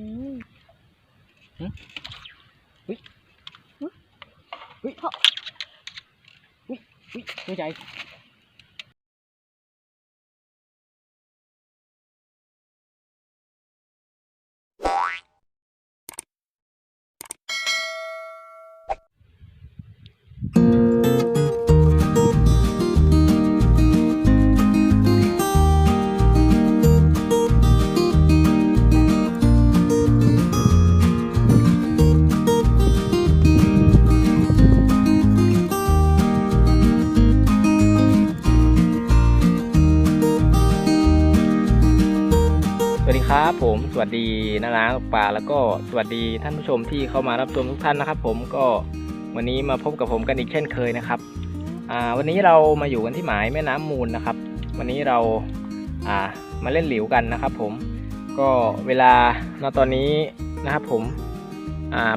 อืมอุ้ยอุ้ยตัวใหญ่สวัสดี ครับผมสวัสดีนานาตกปลาแล้วก็สวัสดีท่านผู้ชมที่เข้ามารับชมทุกท่านนะครับ ผมก็วันนี้มาพบกับผมกันอีกเช่นเคยนะครับวันนี้เรามาอยู่กันที่หมายแม่น้ำมูลนะครับ วันนี้เราามาเล่นหลิวกันนะครับ ผมก็เวลาณตอนนี้นะครับ ผม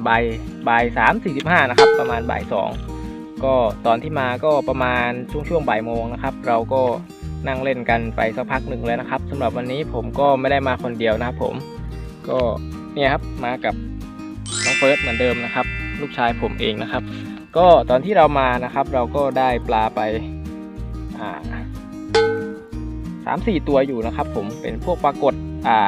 บ่ายบ่ายสามสี่สิบห้านะครับ ประมาณบ่ายสองก็ตอนที่มาก็ประมาณช่วงช่วงบ่ายโมงนะครับ เราก็ นั่งเล่นกันไปสักพักหนึ่งแล้วนะครับสำหรับวันนี้ผมก็ไม่ได้มาคนเดียวนะครับผม ก็เนี่ยครับมากับน้องเฟิร์สเหมือนเดิมนะครับ ลูกชายผมเองนะครับ ก็ตอนที่เรามานะครับ เราก็ได้ปลาไปอ่าสามสี่ตัวอยู่นะครับ ผมเป็นพวกปลากดอ่า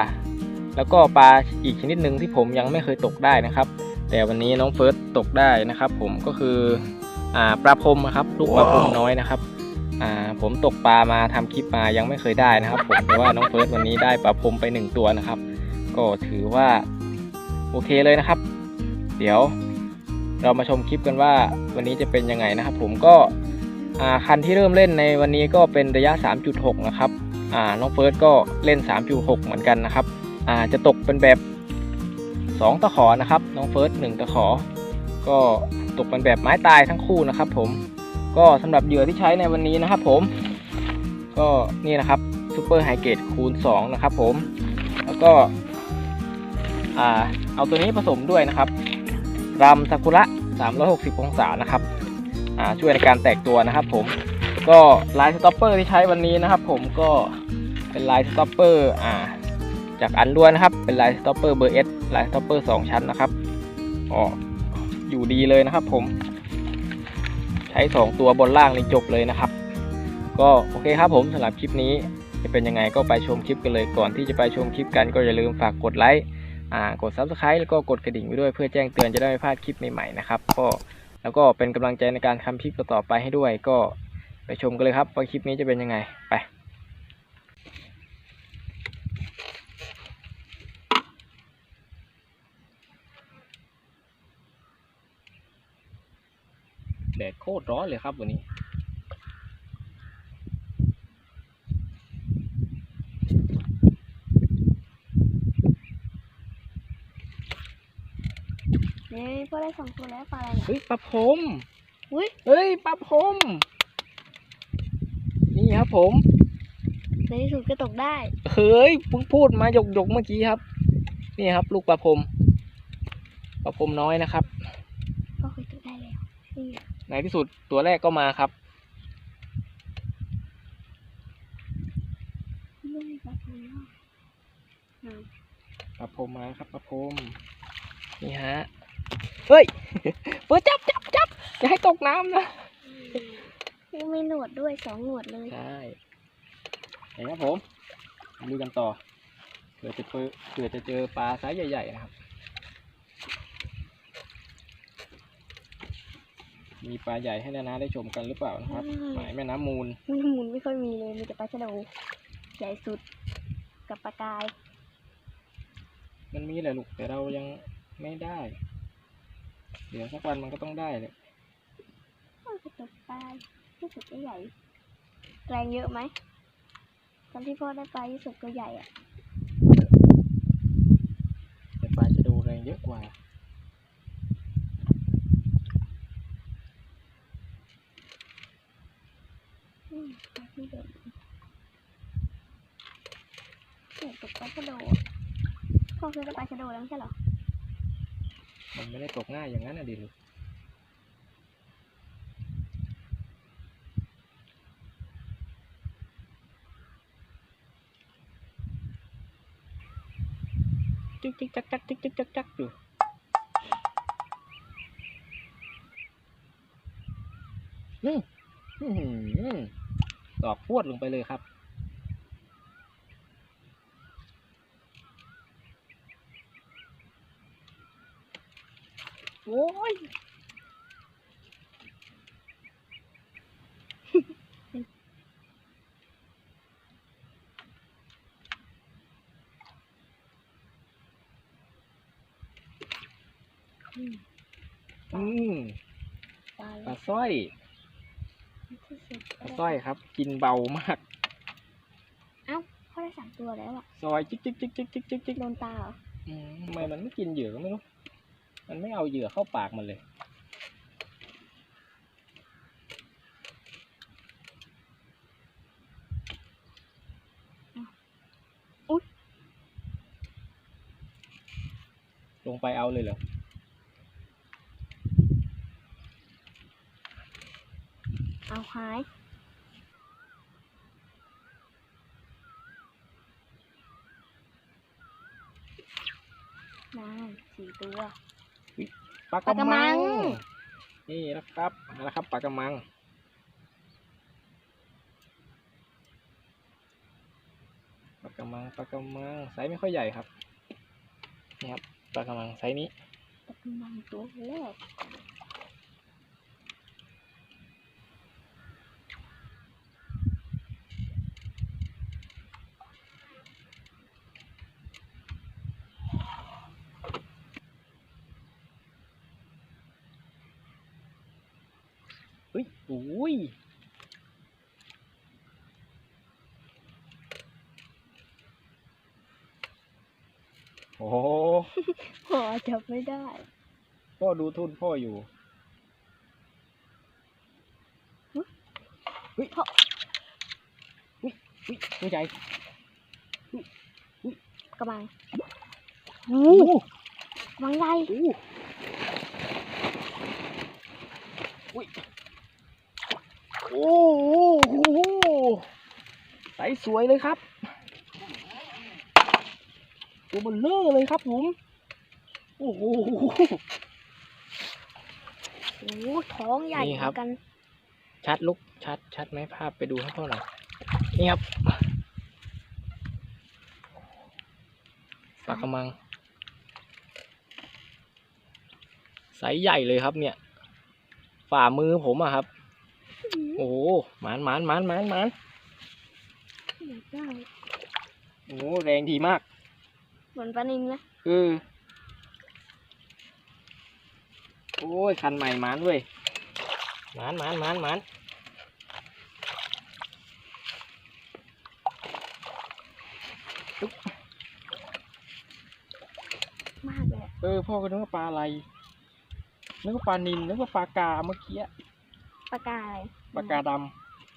แล้วก็ปลาอีกชนิดหนึ่งที่ผมยังไม่เคยตกได้นะครับ แต่วันนี้น้องเฟิร์สตกได้นะครับ ผมก็คืออ่าปลาพรมนะครับ ลูกปลาพรมน้อยนะครับ อ่าผมตกปลามาทำคลิปมายังไม่เคยได้นะครับ ผมแต่ว่าน้องเฟิร์สวันนี้ได้ปลาพรมไปหนึ่งตัวนะครับ ก็ถือว่าโอเคเลยนะครับ เดี๋ยวเรามาชมคลิปกันว่าวันนี้จะเป็นยังไงนะครับ ผมก็คันที่เริ่มเล่นในวันนี้ก็เป็นระยะ 3.6 นะครับน้องเฟิร์สก็เล่น 3.6 เหมือนกันนะครับจะตกเป็นแบบ 2 ตะขอนะครับ น้องเฟิร์ส1ตะขอ ก็ตกเป็นแบบไม้ตายทั้งคู่นะครับ ผม ก็สำหรับเหยื่อที่ใช้ในวันนี้นะครับ ผม ก็นี่นะครับซูเปอร์ไฮเกรดคูณ2นะครับ ผม แล้วก็เอาตัวนี้ผสมด้วยนะครับรำซากุระ 360 องศานะครับช่วยในการแตกตัวนะครับ ผมก็ลายสต็อปเปอร์ที่ใช้วันนี้นะครับ ผมก็เป็นลายสต็อปเปอร์อ่าจากอันล้วนนะครับ เป็นลายสต็อปเปอร์เบอร์เอสลายสต็อปเปอร์2ชั้นนะครับอ๋ออยู่ดีเลยนะครับ ผม ช้ 2 ตัวบนล่างนี่จบเลยนะครับ ก็โอเคครับผมสำหรับคลิปนี้จะเป็นยังไงก็ไปชมคลิปกันเลยก่อนที่จะไปชมคลิปกันก็อย่าลืมฝากกดไลค์กด subscribe แล้วก็กดกระดิ่งไว้ด้วยเพื่อแจ้งเตือนจะได้ไม่พลาดคลิปใหม่ๆนะครับก็แล้วก็เป็นกำลังใจในการทำคลิปต่อๆไปให้ด้วยก็ไปชมกันเลยครับว่าคลิปนี้จะเป็นยังไงไปแดดโคตรร้อนเลยครับวันนี้นี่พ่อได้สองตัวแล้วปลาอะไรเนี่ยเฮ้ยปลาพรมอุ้ยเฮ้ยปลาพรมนี่ครับผม ในที่สุดก็ตกได้ เฮ้ยเพิ่งพูดมาหยกหยกๆเมื่อกี้ครับ นี่ครับ ลูกปลาพรมปลาพรมน้อยนะครับ ก็เคยตกได้แล้วนี่ ในที่สุดตัวแรกก็มาครับไม่ได้ปลาทูเนาะอืมปลาพรมมาครับปลาพรมนี่ฮะ เฮ้ยเปิดจับจับจับอย่าให้ตกน้ำนะยังมีหนวดด้วยสองหนวดเลย ใช่เห็นครับผมมาดูกันต่อเผื่อจะเจอเผื่อจะเจอปลาไซส์ใหญ่ๆนะครับ มีปลาใหญ่ให้นานาได้ชมกันหรือเปล่านะครับหมายแม่น้ำมูลมันหมุนไม่ค่อยมีเลยมีแต่ปลาชะโดใหญ่สุดกับปลากาย มันมีแหละลูกแต่เรายังไม่ได้ เดี๋ยวสักวันมันก็ต้องได้เลยก็จะตกปลาที่สุดก็ใหญ่แรงเยอะไหมตอนที่พ่อได้ปลาที่สุดก็ใหญ่อะแต่ปลาจะดูแรงเยอะกว่า อืมปลาที่เด่นเนี่ยตกปลาชะโด พ่อเคยได้ปลาชะโดแล้วไม่ใช่เหรอ มันไม่ได้ตกง่ายอย่างนั้นนะดิลูกจิกจิกจักจักจิกจิกจักจักอยู่อืมอื้อหือดอกพรวดลงไปเลยครับ โอ้ยอืมอืมตายปแล้ลาวสร้อยที่สุดปลาสร้อยครับ กินเบามากพ่อได้สามตัวแล้วอะซอย จิกจิกจิกจิกจิกจิกจิกโดนตาเหรออืมทำไมมันไม่กินเหยื่อก็ไม่รู้ มันไม่เอาเหยื่อเข้าปากมันเลยอุ๊ยลงไปเอาเลยเหรอ เอาหายนานสี่ตัว ปลากปลากระระมัมังงนี่นะครับมาแล้วครับปลากระมัง ปลากระมังปลากระมังไซส์ไม่ค่อยใหญ่ครับ นี่ครับปลากระมังไซส์นี้ตะกมังตัวแรก อ้ยโอ้โหพ่อจับไม่ได้ พ่อดูทุนพ่ออยู่เฮ้ยพ่อเฮ้ยเฮ้ยตัวใหญ่กระมังโอ้โหกระมังใหญ่โอ้อุ้ยโอ้โหใสสวยเลยครับตัวมันเลอะเลยครับผมโอ้โหโอ้โหท้องใหญ่นี่เหครัมืบอนกัน ชัดลุกชัดชัดไหมภาพไปดูให้พ่อหน่อยนี่ครับปลากระมังไซส์ใหญ่เลยครับเนี่ย ฝ่ามือผมอะครับ โอ้โหหมานหมานหมานหมานหมาน อยากได้โอ้โหแรงดีมาก เหมือนปลานินไหมเออ โอ้ย คันใหม่หมานเว้ยหมานหมานหมานหมานมากเลยอะเออ พ่อก็นึกว่าปลาอะไร นึกว่าปลานินนึกว่าปลากาเมื่อกี้ ปลากายปลากาด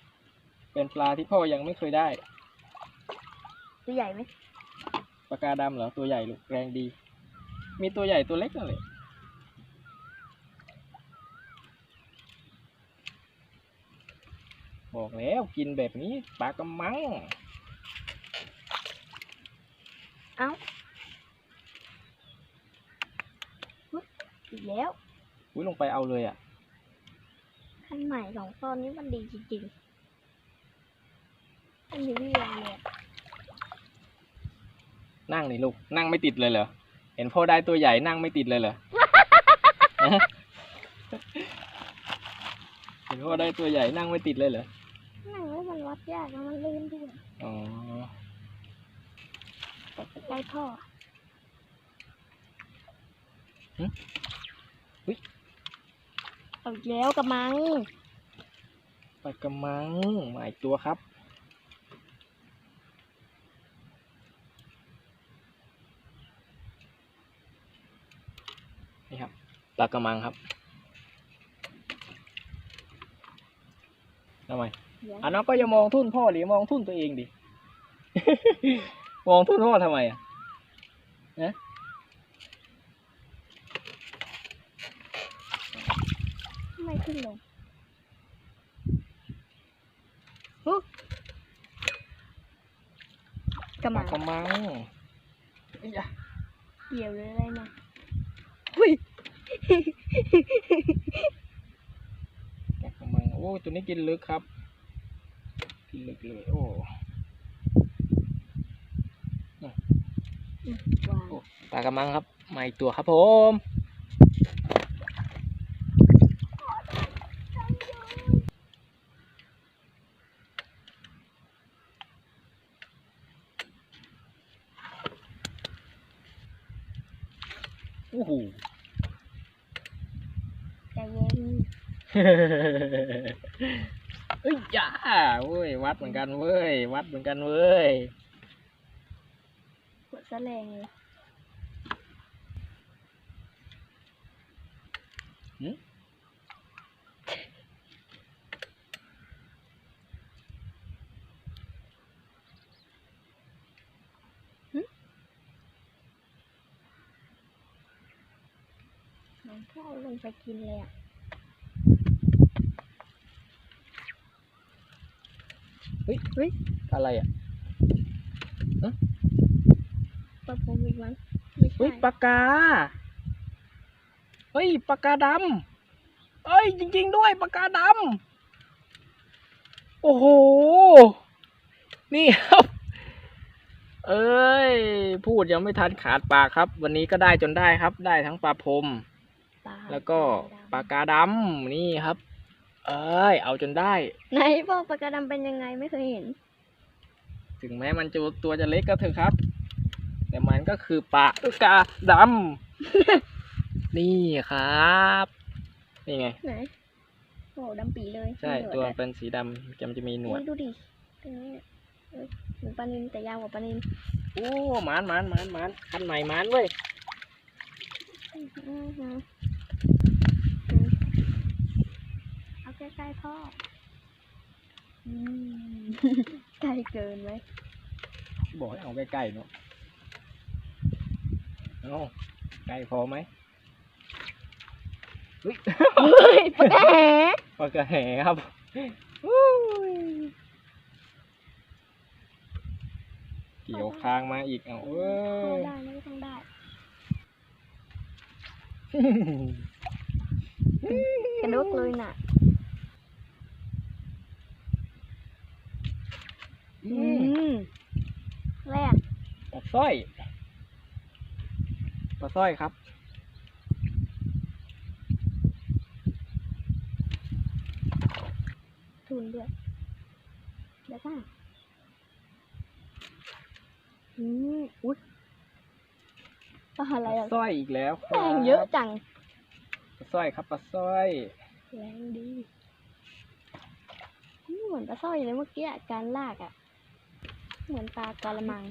ำ เป็นปลาที่พ่อยังไม่เคยได้ ตัวใหญ่ไหมปลากาดำเหรอ ตัวใหญ่ลูกแรงดี มีตัวใหญ่ตัวเล็กนั่นแหละบอกแล้วกินแบบนี้ปลากระมังอีกแล้วอุ้ยลงไปเอาเลยอะขั้นใหม่ของตอนนี้มันดีจริงๆอันนี้เรียงเลยอะ นั่งนี่ลูก นั่งไม่ติดเลยเหรอ เห็นพ่อได้ตัวใหญ่นั่งไม่ติดเลยเหรอฮะเห็นพ่อได้ตัวใหญ่นั่งไม่ติดเลยเหรอ นั่งแล้วมันวัดยากแล้วมันลื่นด้วยอ๋อแต่ใกล้พ่อหึอุ๊ยเอาอีกแล้วกระมังปลากระมังมาอีกตัวครับ นี่ครับ ปลากระมังครับทำไมเดี๋ยวอะน้องก็อย่ามองทุ่นพ่อดิมองทุ่นตัวเองดิ มองทุ่นพ่อทำไมอะไม่ขึ้นลงฮึกระปมัลางกระมังเอ้ยอะเกี่ยวหรืออะไรนะอุ้ย แกะกระมังโอ้ตัวนี้กินลึกครับ กินลึกเลยโอ้วางโอ้ปลากระมังครับมาอีกตัวครับผมโอ้โห ใจเย็น เอ้ยจ้าเว้ยวัดเหมือนกันเว้ยวัดเหมือนกันเว้ยหัวแสลงเลยหืมมันเข้าลงไปกินเลยอะ เฮ้ยเฮ้ยอะไรอะปลาพรมอีกมั้งไม่ใช่เฮ้ยปากกา เฮ้ยปากกาดำเอ้ยจริง ๆ ด้วยปากกาดำโอ้โห นี่ครับ เอ้ย พูดยังไม่ทันขาดปากครับ วันนี้ก็ได้จนได้ครับ ได้ทั้งปลาพรมปลาแล้วก็ปากกาดำนี่ครับ เอ้ยเอาจนได้ ไหนพ่อปลากระดำเป็นยังไงไม่เคยเห็น ถึงแม้มันจะตัวจะเล็กก็เถอะครับ แต่มันก็คือปลากาดำ นี่ครับ นี่ไง ไหนโอ้ดำปีเลยใช่มีหนตัวด้วยเป็นสีดำจำจะมีหนวดเฮ้ยดูดิตรงนี้เอ้ยเหมือนปลานินแต่ยาวกว่าปลานินโอ้หมานหมานหมานหมานคันใหม่หมานเว้ย อื้อหืออืมเอา ใกล้ๆพ่ออืมใกล้เกินไหมบอกให้เอาใกล้ๆเนาะเอาใกล้พอไหมเฮ้ยเฮ้ยปลาแหปลากระแหครับอู้ยเกี่ยวคางมาอีกเอาเอ้เข้ายได้ไม่ต้องได้กระดุกเลยน่ะ อือืมมแรกปลาสร้อยปลาสร้อยครับ ทุนด้วยเดี๋ยวก่อนอืมอุ๊ยปลาอะไรปลาอะสร้อยอีกแล้วคแรรับงเยอะจัง ปลาสร้อยครับปลาสร้อย แรงดีนี่เหมือนปลาสร้อยเลยเมื่อกี้อะการลากอะ เหมือนปลากระมัง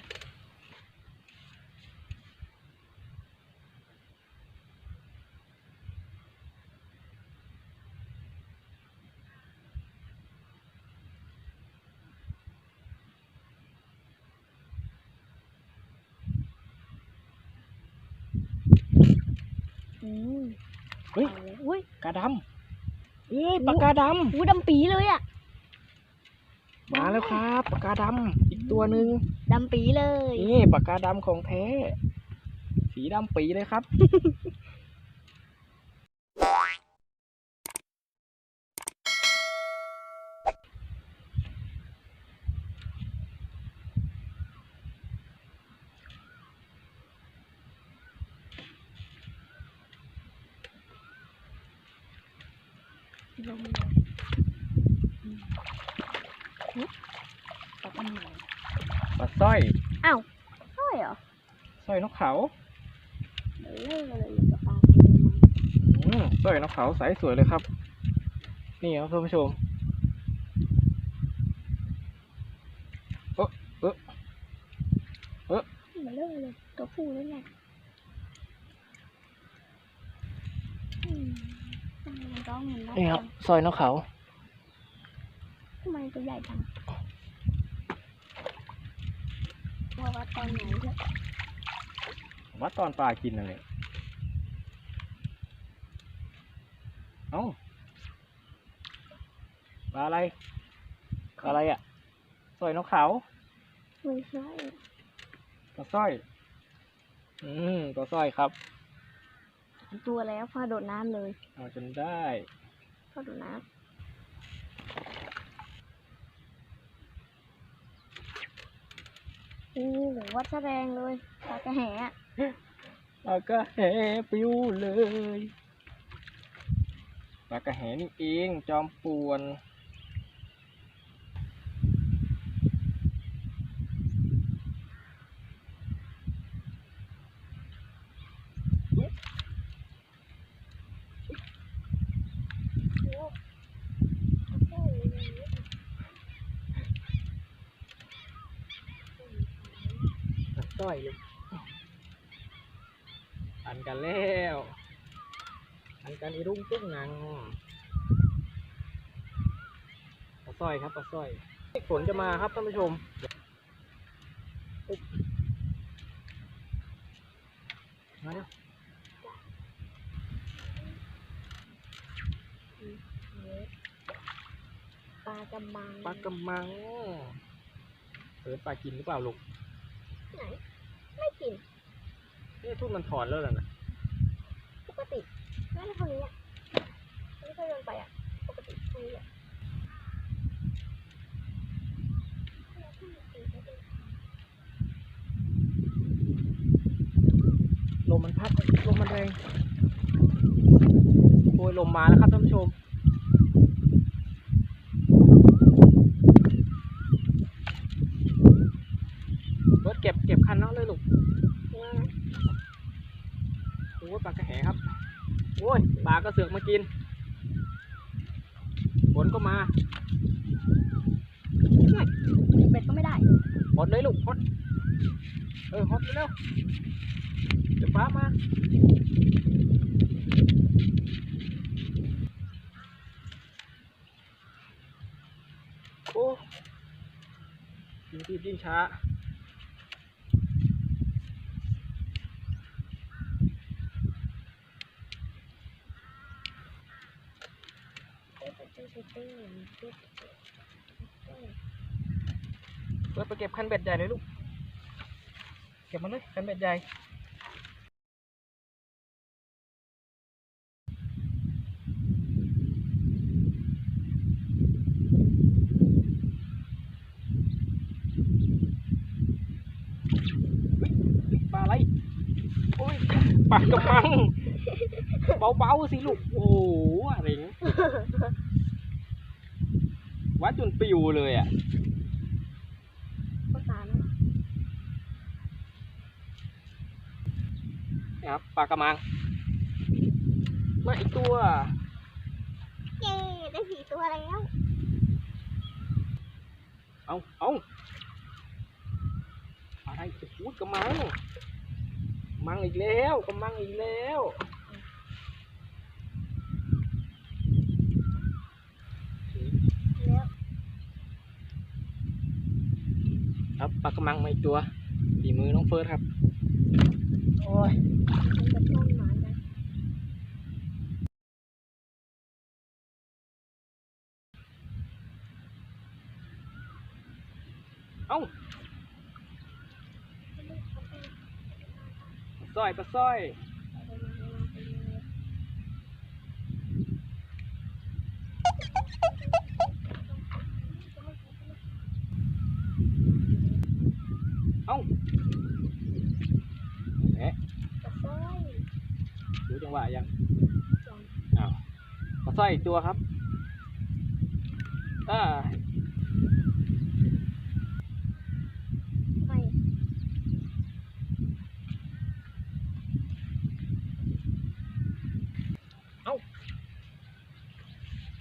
อืมเฮ้ย เอาเลยอุ้ยกาดำเอ้ยปลากาดอู้ดำปีเลยอะำมาแล้วครับปลากาดำอีก ตัวหนึ่งดำปีเลย นี่ปลากาดำของแท้ สีดำปีเลยครับ ลงเลยอืมหึปลาอันไหน ปลาสร้อยอ้าวใช่เหรอสร้อยนกเขาเออเลยกับปลาตัวนี้มั้งอืมสร้อยนกเขาใสสวยเลยครับ นี่ครับท่านผู้ชมเออเออมาเลยเลยตัวผู้นั่นแหละอืมทำไมมันร้องเหมือนนกนี่ครับจังสร้อยนกเขา ทำไมตัวใหญ่จัง บอกว่าตอนไหนเนี่ยวัดตอนปลากินอะไรเอ้าปลาอะไรปลาอะไรอะสร้อยนกเขาไม่ใช่ปลาสร้อย อืมตัวสร้อยครับตัวแล้วพ่อโดดน้ำเลย เอาจนได้พ่อโดดน้ำ โอ้โหวัดแสดงเลยปลากระแหะปลากระแหปิวเลยปลากระแหนี่เองจอมป่วน สร้อยเลยอันกันแล้วอันกันอีรุ่งจุ้งนังปลาสร้อยครับปลาสร้อยฝนจะมาครับท่านผู้ชมอุ๊บมาเร็วปลากระมังปลากระมังเออปลากินหรือเปล่าลูก ไหน ไม่กินนี่ทุ่นมันถอนแล้วล่ะนะปกติน่าจะเท่านี้อะไม่เคยเดินไปอะ ปกติเท่านี้อะลมมันพัดลมมันแรงโอ้ยลมมาแล้วครับท่านผู้ชม รถเก็บเก็บคันเนาะเลยลูกโอ้ยปลากระแหครับ โอ้ยปลา ก็เสือกมากินฝนก็มาเบ็ดก็ไม่ได้หดเลยลูกหดเออหดเร็วๆเดี๋ยวฟ้ามาโอ้ยิ่งรีบยิ่งช้า เปิดไปเก็บคันเบ็ดใหญ่เลยลูก เก็บมาเลยคันเบ็ดใหญ่ปลาอะไรโอ้ยปลากระมัง เบาๆสิลูก โอ้โหอะไรเงี้ย วัดจนปิวเลยอะก็สารนะนะครับปลากระมัง มาอีกตัว เย้ได้สี่ตัวแล้ว เอาเอาอะไรจะพูดกระมัง มังอีกแล้วกระมังอีกแล้วแล้ว ครับป ลากระมังมาอีกตัวฝีมือน้องเฟิร์สครับ โอ้ยมันจะต้นไม้นะเอ้าปลาสร้อยปลาสร้อย เอ้าแหม กระซ้อย ดูจังหวะยังอ้าวปลา สร้อยอีกตัวครับอ่าไม่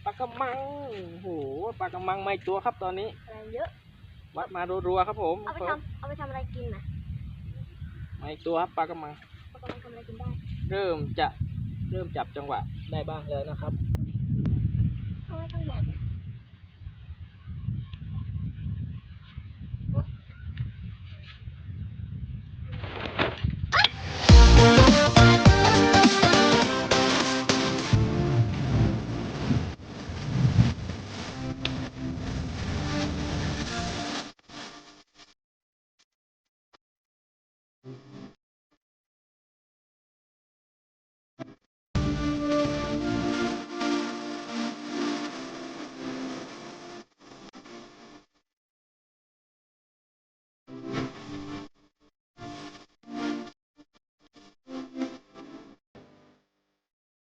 ปลากระมังโอ้โหปลากระมังมาอีกตัวครับตอนนี้แรงเยอะวัดมารัวๆครับผมเอาไปทำเอาไปทำอะไรกินนะมาอีกตัวครับปลากระมังเอากำลังทำอะไรกินได้ เริ่มจะเริ่มจับจังหวะได้บ้างแล้วนะครับ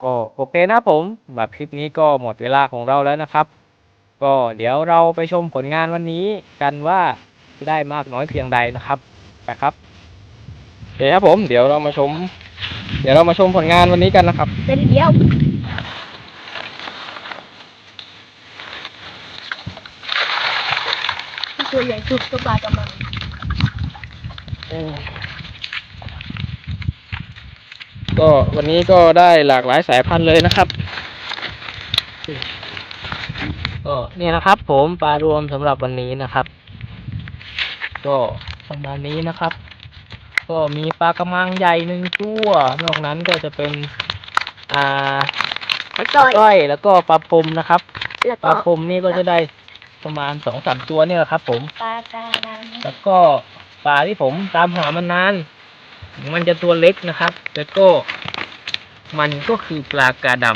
ก็โอเคนะครับผมสำหรับคลิปนี้ก็หมดเวลาของเราแล้วนะครับ ก็เดี๋ยวเราไปชมผลงานวันนี้กันว่าได้มากน้อยเพียงใดนะครับไปครับโอเคครับผมเดี๋ยวเรามาชม เดี๋ยวเรามาชมผลงานวันนี้กันนะครับเส้นเดียวตัวใหญ่สุดก็ปลากระมัง ก็วันนี้ก็ได้หลากหลายสายพันธุ์เลยนะครับก็เนี่ยนะครับ ผมปลารวมสำหรับวันนี้นะครับ ก็ประมาณนี้นะครับ ก็มีปลากระมังใหญ่หนึ่งตัวนอกนั้นก็จะเป็นอ่าปลาจ้อยก้อยแล้วก็ปลาพรมนะครับแล้วปก็ลาพรมนี่ก็จะได้ประมาณสองสามตัวเนี่ยแหละครับ ผมปลากระดังแล้วก็ปลาที่ผมตามหามานาน มันจะตัวเล็กนะครับแล้วก็มันก็คือปลากาดำ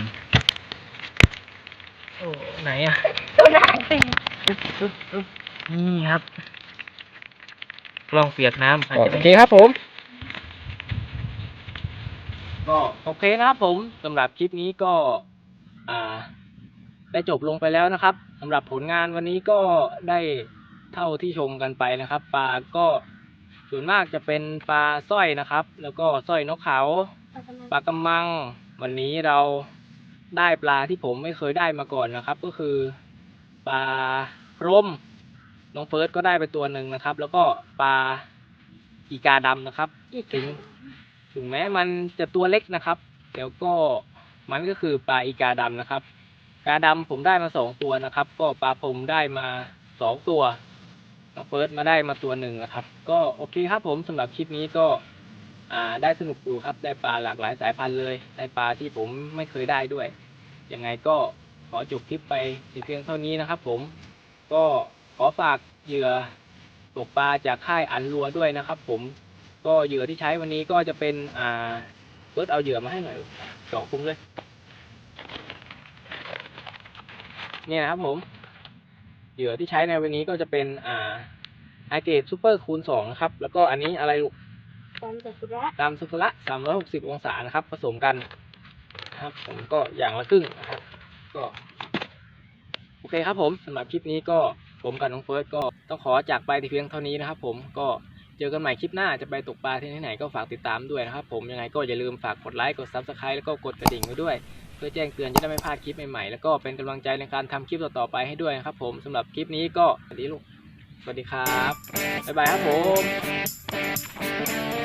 โอ้ไหนอะตัวหนาสิอึ๊บอึ๊บอึ๊บนี่ครับกล้องเปียกน้ำอาจจะโอเคครับผมก็โอเคนะครับผมสำหรับคลิปนี้ก็ อ่า ได้จบลงไปแล้วนะครับสำหรับผลงานวันนี้ก็ได้เท่าที่ชมกันไปนะครับปลาก็ ส่วนมากจะเป็นปลาสร้อยนะครับ แล้วก็สร้อยนกเขาปลากำมัง วันนี้เราได้ปลาที่ผมไม่เคยได้มาก่อนนะครับ ก็คือปลาพรมน้องเฟิร์สก็ได้ไปตัวหนึ่งนะครับ แล้วก็ปลาอีกาดำนะครับ ถึง ถึงแม้มันจะตัวเล็กนะครับเดี๋ยวก็มันก็คือปลาอีกาดำนะครับ กาดำผมได้มาสองตัวนะครับ ก็ปลาพรมได้มาสองตัว น้องเฟิร์สมาได้มาตัวหนึ่งนะครับ ก็โอเคครับผมสำหรับคลิปนี้ก็อ่าได้สนุกอยู่ครับ ได้ปลาหลากหลายสายพันธุ์เลย ได้ปลาที่ผมไม่เคยได้ด้วย ยังไงก็ขอจบคลิปไปเพียงเท่านี้นะครับ ผม ก็ขอฝากเหยื่อตกปลาจากค่ายอันรัวด้วยนะครับ ผม ก็เหยื่อที่ใช้วันนี้ก็จะเป็นอ่าเบิร์ดเอาเหยื่อมาให้หน่อยจาะคุ้มเลยเนี่ยนะครับผม เหยื่อที่ใช้ในวันนี้ก็จะเป็นอ่าไฮเกรดซูเปอร์คูณสองนะครับ แล้วก็อันนี้อะไรลูกตามจัสุระตามสุกุระ360องศานะครับ ผสมกันนะครับ ผมก็อย่างละครึ่งนะครับ ก็โอเคครับผมสำหรับคลิปนี้ก็ผมกับน้องเฟิร์สก็ต้องขอจากไปแต่เพียงเท่านี้นะครับ ผมก็เจอกันใหม่คลิปหน้าจะไปตกปลาที่ไหนก็ฝากติดตามด้วยนะครับ ผมยังไงก็อย่าลืมฝากกดไลค์กด Subscribe แล้วก็กดกระดิ่งไว้ด้วยเพื่อแจ้งเตือนจะได้ไม่พลาดคลิปใหม่ๆ แล้วก็เป็นกำลังใจในการทำคลิปต่อๆไปให้ด้วยนะครับผมสำหรับคลิปนี้ก็สวัสดีลูกสวัสดีครับบ๊ายบายครับผม